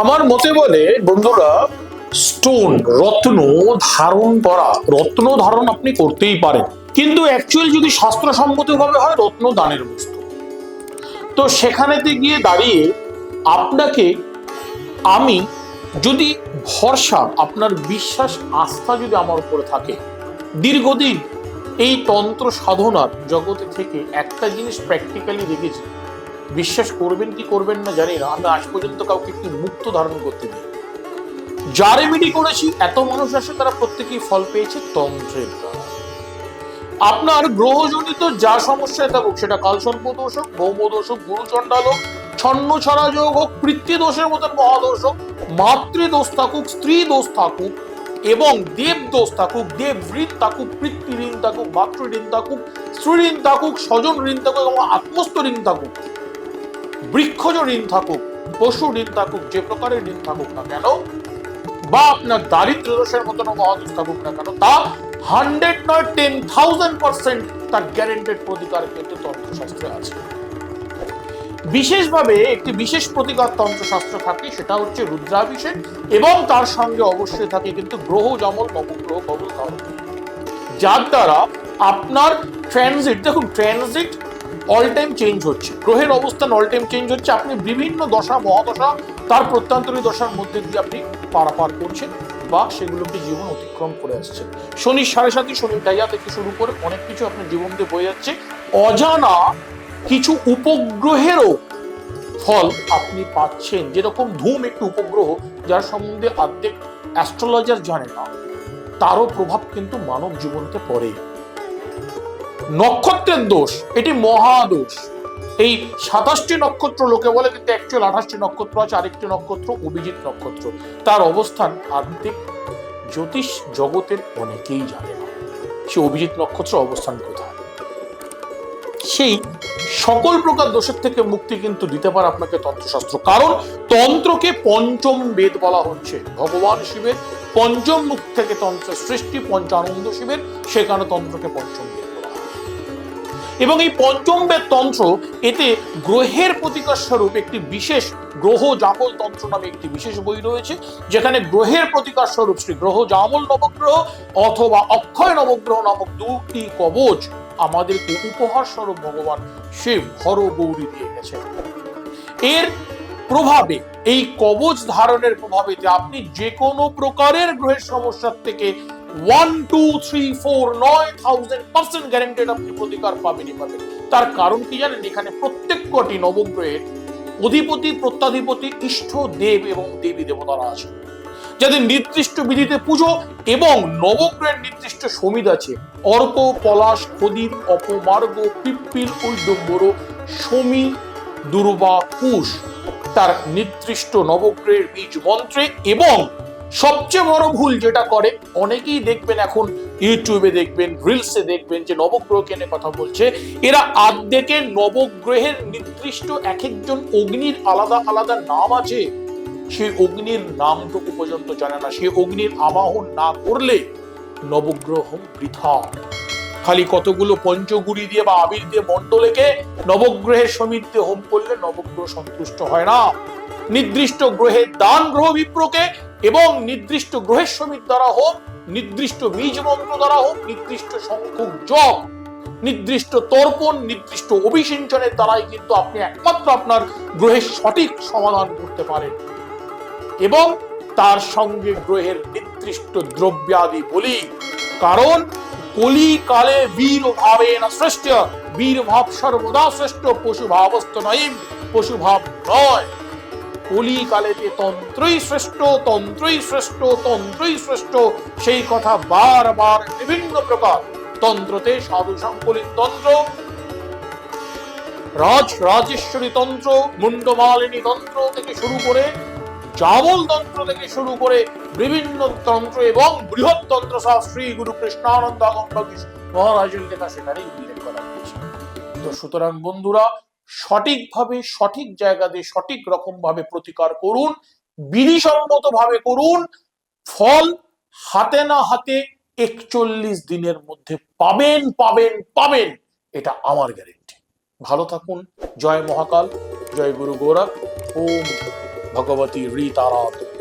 আমার মতে বলে, বন্ধুরা স্টোন রত্ন ধারণ করা, রত্ন ধারণ আপনি করতেই পারেন। কিন্তু অ্যাকচুয়ালি যদি শাস্ত্রসম্মতভাবে হয়, রত্ন দানের বস্তু। তো সেখানেতে গিয়ে দাঁড়িয়ে আপনাকে আমি যদি ভরসা, আপনার বিশ্বাস, আস্থা যদি আমার উপরে থাকে, দীর্ঘদিন এই তন্ত্র সাধনার জগতে থেকে একটা জিনিস প্র্যাকটিক্যালি দেখেছি। বিশ্বাস করবেন কি করবেন না জানি না। আমি আজ পর্যন্ত কাউকে একটি মুক্ত ধারণ করতে দিই যা রেমেডি করেছি, এত মানুষ আসে তারা প্রত্যেকেই ফল পেয়েছে তন্ত্রের আপনার গ্রহজনিত যা সমস্যায় থাকুক, সেটা কালসর্প দোষ হোক, ভৌম দোষ হোক, গুরুচণ্ডাল হোক, ছন্ন ছড়া যোগ হোক, পিতৃ দোষের মতন মহাদোষ হোক মাতৃদোষ থাকুক, স্ত্রী দোষ থাকুক, এবং দেব দোষ থাকুক, দেব ঋণ থাকুক, পিতৃ ঋণ থাকুক, মাতৃ ঋণ থাকুক, স্ত্রী ঋণ থাকুক, স্বজন ঋণ থাকুক, এবং আত্মস্থ ঋণ থাকুক বৃক্ষজ ঋণ থাকুক পশু ঋণ থাকুক, যে প্রকারের ঋণ থাকুক না কেন, বা আপনার দারিদ্র দোষের মতন মহাদোষ থাকুক না কেন, তা হান্ড্রেড নয় টেন থাউজেন্ড পার্সেন্ট তার গ্যারেন্টেড প্রতিকার কিন্তু তন্ত্রশাস্ত্রে আছে। বিশেষভাবে একটি বিশেষ প্রতিকার তন্ত্রশাস্ত্র থাকে, সেটা হচ্ছে রুদ্রাভিষেক, এবং তার সঙ্গে অবশ্যই থাকে কিন্তু গ্রহ জমল নবগ্রহ কবল যার দ্বারা আপনার ট্রানজিট দেখুন ট্রানজিট অল টাইম চেঞ্জ হচ্ছে। গ্রহের অবস্থান অল টাইম চেঞ্জ হচ্ছে। আপনি বিভিন্ন দশা, মহাদশা, তার প্রত্যান্তরী দশার মধ্যে দিয়ে আপনি পারাপার করছেন বা সেগুলোকে জীবন অতিক্রম করে আসছেন। শনি সাড়ে সাতই, শনি ডাইয়া থেকে শুরু করে অনেক কিছু আপনার জীবন দিয়ে বয়ে যাচ্ছে। অজানা কিছু উপগ্রহেরও ফল আপনি পাচ্ছেন। যেরকম ধূম একটি উপগ্রহ, যার সম্বন্ধে অর্ধেক অ্যাস্ট্রোলজার জানে না। তারও প্রভাব কিন্তু মানব জীবনতে পড়ে। নক্ষত্রের দোষ, এটি মহাদোষ। এই সাতাশটি নক্ষত্র লোকে বলে, কিন্তু অ্যাকচুয়াল আঠাশটি নক্ষত্র আছে, আরেকটি নক্ষত্র অভিজিৎ নক্ষত্র। তার অবস্থান আর্থিক জ্যোতিষ জগতের অনেকেই জানে না। সে অভিজিৎ নক্ষত্র অবস্থান কোথায়? সেই সকল প্রকার দোষের থেকে মুক্তি কিন্তু দিতে পারে আপনাকে তন্ত্রশাস্ত্র। কারণ তন্ত্রকে পঞ্চম বেদ বলা হচ্ছে। ভগবান শিবের পঞ্চম মুখ থেকে তন্ত্র সৃষ্টি পঞ্চানন্দ শিবের, সেখানে তন্ত্রকে পঞ্চম বেদ। এবং এই পঞ্চম বেদ তন্ত্র এতে গ্রহের প্রতিকার স্বরূপ একটি বিশেষ গ্রহ জামল তন্ত্র নামে একটি বিশেষ বই রয়েছে, যেখানে গ্রহের প্রতিকার স্বরূপ শ্রী গ্রহ জামল নবগ্রহ অথবা অক্ষয় নবগ্রহ নামক দুটি কবচ আমাদেরকে উপহার স্বরূপ ভগবান শিব হর গৌরী দিয়ে গেছেন। এর প্রভাবে, এই কবচ ধারণের প্রভাবে যে আপনি যে কোনো প্রকারের গ্রহের সমস্যার থেকে ওয়ান টু থ্রি ফোর নয় থাউজেন্ড পার্সেন্ট গ্যারেন্টেড আপনি প্রতিকার পাবেনই পাবেন। তার কারণ কি জানেন? এখানে প্রত্যেক কটি নবগ্রহের অধিপতি, প্রত্যাধিপতি, ইষ্ট, দেব এবং দেবী দেবতারা আছে যাদের নির্দিষ্ট বিধিতে পুজো এবং নবগ্রহের নির্দিষ্ট সমিদ আছে। অর্ক, পলাশ, খদির, অপমার্গ, পিপ্পিল ঐডম্বর সমী দুর্বা, কুশ। তার নির্দিষ্ট নবগ্রহের বীজ মন্ত্রে এবং সবচেয়ে বড় ভুল যেটা করে, অনেকেই দেখবেন এখন ইউটিউবে দেখবেন রিলসে দেখবেন যে নবগ্রহকে নিয়ে কথা বলছে। এরা আর্ধেকে নবগ্রহের নির্দিষ্ট এক একজন অগ্নির আলাদা আলাদা নাম আছে। সেই অগ্নির নামটুকু পর্যন্ত জানে না। সেই অগ্নির আবাহন না করলে নবগ্রহ বৃথা। খালি কতগুলো পঞ্চগুড়ি দিয়ে বা আবির দিয়ে মণ্ডলেকে নবগ্রহের সমিতিতে হোম করলে নবগ্রহ সন্তুষ্ট হয় না। নির্দিষ্ট গ্রহের দান গ্রহ বিপ্রকে এবং নির্দিষ্ট গ্রহের সমিত দ্বারা হোক, নির্দিষ্ট বীজ মন্ত্র দ্বারা হোক, নির্দিষ্ট সংখ্যক জপ নির্দিষ্ট তর্পণ, নির্দিষ্ট অভিসিঞ্চনের দ্বারাই কিন্তু আপনি একমাত্র আপনার গ্রহের সঠিক সমাধান করতে পারেন। এবং তার সঙ্গে গ্রহের নির্দিষ্ট দ্রব্যাদি বলি। কারণ কলি কালে বীর ভাবে না শ্রেষ্ঠ বীর ভাব সর্বদা শ্রেষ্ঠ পশু ভাবস্থ নয় পশু ভাব নয়। কলি কালে যে তন্ত্রই শ্রেষ্ঠ তন্ত্রই শ্রেষ্ঠ তন্ত্রই শ্রেষ্ঠ। সেই কথা বারবার বিভিন্ন প্রকার তন্ত্রতে সাধু সংকলিত তন্ত্র রাজ রাজেশ্বরী তন্ত্র মুন্ডমালিনী তন্ত্র থেকে শুরু করে, জামল তন্ত্র থেকে শুরু করে বিভিন্ন তন্ত্র এবং বৃহৎ তন্ত্র সহ শ্রী গুরু কৃষ্ণানন্দ মহারাজের লেখা সেখানেই উল্লেখ করা হয়েছে। তো সুতরাং বন্ধুরা সঠিকভাবে, সঠিক জায়গাতে, সঠিক রকম ভাবে প্রতিকার করুন বিধিসম্মত ভাবে করুন, ফল হাতে না হাতে একচল্লিশ দিনের মধ্যে পাবেন পাবেন পাবেন। এটা আমার গ্যারেন্টি ভালো থাকুন। জয় মহাকাল। জয় গুরু গৌরব ওম ভগবতী রীতারাধ।